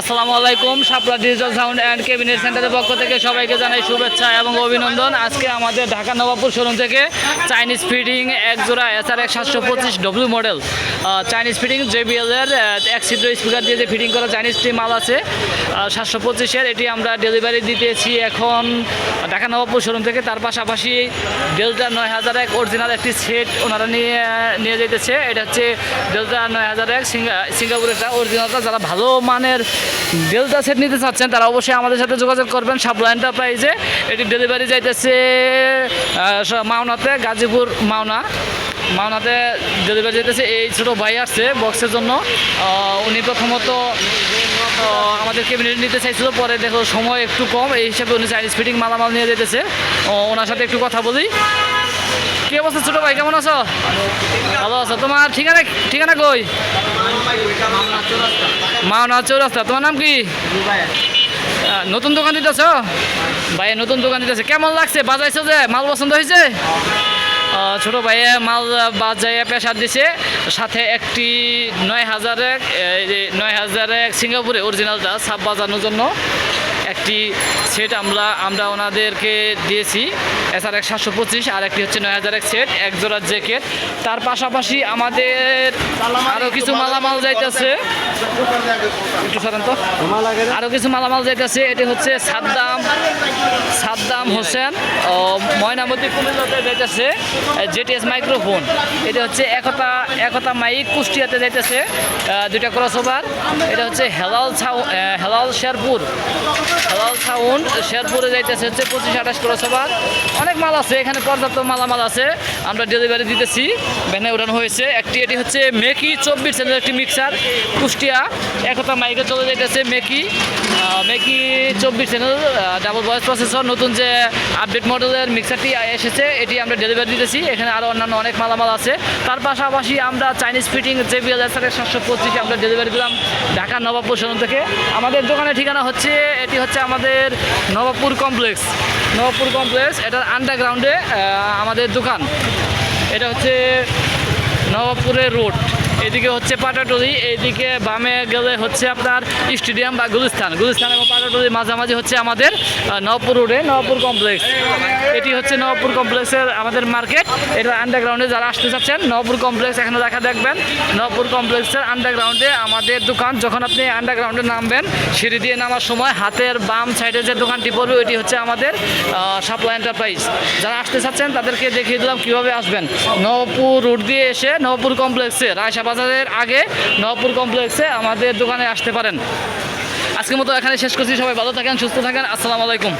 আসসালামু আলাইকুম Shapla digital sound and cabinet সেন্টারের পক্ষ থেকে সবাইকে জানাই শুভেচ্ছা এবং অভিনন্দন। আজকে আমাদের ঢাকা নবাবপুর শোরুম থেকে চাইনিজ ফিডিং এক জোড়া এস আর এক সাতশো পঁচিশ ডব্লিউ মডেল চাইনিজ ফিডিং জেবিএলের এক ছিদ্র স্পিকার দিয়ে যে ফিটিং করা চাইনিজ টি মাল আছে। সাতশো পঁচিশের, এটি আমরা ডেলিভারি দিতেছি এখন ঢাকা নবাবপুর শোরুম থেকে তার পাশাপাশি ডেল্টা নয় হাজার এক অরিজিনাল একটি সেট ওনারা নিয়ে নিয়ে যেতেছে। এটা হচ্ছে ডেল্টা নয় হাজার এক সিঙ্গাপুরের একটা অরিজিনালটা যারা ভালো মানের ডেল্টা সেট নিতে চাচ্ছেন, তারা অবশ্যই আমাদের সাথে যোগাযোগ করবেন সাবলা এন্টারপ্রাইজে এটি ডেলিভারি যাইতেছে মাওনাতে, গাজীপুর মাওনা। মাওনাতে ডেলিভারি যেতেছে, এই ছোটো ভাই আসছে বক্সের জন্য। উনি প্রথমত আমাদের ক্যাবিনেট নিতে চাইছিল, পরে দেখো সময় একটু কম, এই হিসাবে উনি চাইনিজ ফিটিং মালামাল নিয়ে যেতেছে। ওনার সাথে একটু কথা বলি। কি অবস্থা ছোটো ভাই, কেমন আছো? ভালো আছো। তোমার ঠিকানা ঠিকানা কই? মাওনা চৌরাস্তা। তোমার নাম কি? নতুন দোকান দিতেছ? ভাই নতুন দোকান দিতেছে। কেমন লাগছে? বাজাইছো যে? মাল পছন্দ হয়েছে? ছোট ভাইয়া মাল বাজাইয়া পেশার দিছে। সাথে একটি নয় হাজার এক নয় হাজার এক সিঙ্গাপুরে অরিজিনালটা সাপ বাজানোর জন্য একটি সেট আমরা আমরা ওনাদেরকে দিয়েছি। আর এক সাতশো পঁচিশ আর একটি হচ্ছে নয় হাজার এক সেট এক জোড়ার জ্যাকেট। তার পাশাপাশি আমাদের আরও কিছু মালামাল যাইতেছে। আরও কিছু মালামাল যাইতেছে এটি হচ্ছে সাদ্দাম সাদ্দাম হোসেন ময়নামতি কুমিল্লাতে যাইতেছে জেটিএস মাইক্রোফোন। এটি হচ্ছে একতা একতা মাইক কুষ্টিয়াতে যাইতেছে আহ, দুইটা ক্রস ওভার এটা হচ্ছে হেলাল হেলাল শেরপুর। হেলাল সাউন্ড শেরপুরে যাইতেছে হচ্ছে পঁচিশ আঠাশ সবার। অনেক মাল আছে, এখানে পর্যাপ্ত মালামাল আছে। আমরা ডেলিভারি দিতেছি। ভ্যানে উড়ানো হয়েছে। একটি এটি হচ্ছে মেকি চব্বিশ চ্যানেলের একটি মিক্সার কুষ্টিয়া। একতা মাইকে চলে যাইতেছে মেকি। মেকি চব্বিশ চ্যানেল ডাবল ভয়েস প্রসেসর নতুন যে আপডেট মডেলের মিক্সারটি এসেছে, এটি আমরা ডেলিভারি দিতেছি। এখানে আরও অন্যান্য অনেক মালামাল আছে। তার পাশাপাশি আমরা চাইনিজ ফিটিং জেবিএল এস সাতশো পঁচিশ আমরা ডেলিভারি দিলাম ঢাকা নবাবপুর শোরুম থেকে। আমাদের দোকানের ঠিকানা হচ্ছে, এটি হচ্ছে আমাদের নবাবপুর কমপ্লেক্স নবাবপুর কমপ্লেক্স এটার আন্ডারগ্রাউন্ডে আমাদের দোকান। এটা হচ্ছে নবাবপুরের রোড এদিকে হচ্ছে পাটাটলি এইদিকে বামে গেলে হচ্ছে আপনার স্টেডিয়াম বা গুলিস্তান। গুলিস্তান এবং পাটাটলির মাঝামাঝি হচ্ছে আমাদের নবপুর রোডে নবপুর কমপ্লেক্স এটি হচ্ছে নবপুর কমপ্লেক্সের আমাদের মার্কেট এটা আন্ডারগ্রাউন্ডে যারা আসতে চাচ্ছেন, নবপুর কমপ্লেক্স এখানে দেখা দেখবেন। নবপুর কমপ্লেক্সের আন্ডারগ্রাউন্ডে আমাদের দোকান, যখন আপনি আন্ডারগ্রাউন্ডে নামবেন, সিঁড়ি দিয়ে নামার সময় হাতের বাম সাইডে যে দোকানটি পড়বে, ওইটি হচ্ছে আমাদের সাপ্লাই এন্টারপ্রাইজ যারা আসতে চাচ্ছেন, তাদেরকে দেখিয়ে দিলাম কীভাবে আসবেন। নবপুর রোড দিয়ে এসে নবপুর কমপ্লেক্সে রায়সা বাজারের আগে নবপুর কমপ্লেক্সে আমাদের দোকানে আসতে পারেন। আজকের মতো এখানে শেষ করছি, সবাই ভালো থাকেন, সুস্থ থাকেন, আসসালামু আলাইকুম।